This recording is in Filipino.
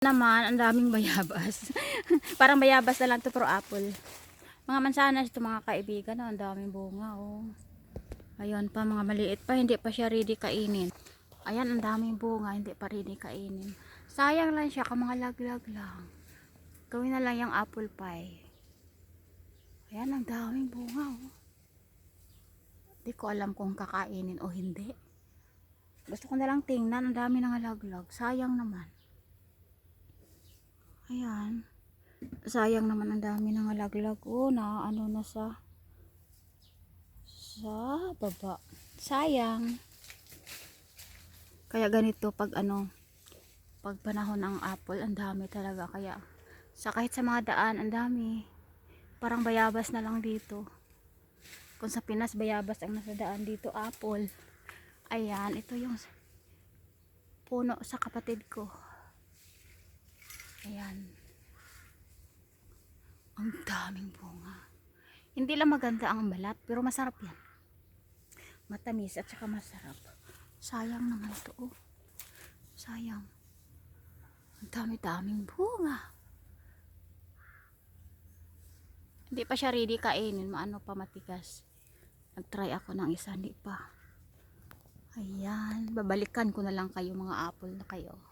naman, ang daming bayabas. Parang bayabas na lang to pero apple. Mga mansanas ito mga kaibigan, oh, ang daming bunga, oh. Ayun pa, mga maliit pa, hindi pa siya ready kainin. Ayan, ang daming bunga, hindi pa ready kainin. Sayang lang siya, mga laglag lang. Gawin na lang yung apple pie. Ayan, ang daming bunga, oh. Hindi ko alam kung kakainin o hindi. Gusto ko na lang tingnan, ang dami nang alaglag. Sayang naman. Ayan. Sayang naman ang dami ng alaglag. Oh, na ano na sa sa baba. Sayang. Kaya ganito pag ano pag panahon ng apple, ang dami talaga kaya sa kahit sa mga daan, ang dami. Parang bayabas na lang dito. Kung sa Pinas bayabas ang nasa daan dito, apple. Ayan, ito yung puno sa kapatid ko. Ayan. Ang daming bunga. Hindi lang maganda ang balat, pero masarap yan. Matamis at saka masarap. Sayang naman to. Oh. Sayang. Ang dami-daming bunga. Hindi pa siya ready kainin. Maano pa matigas. Nag-try ako ng isa, hindi pa. Ayan. Babalikan ko na lang kayo mga apple na kayo.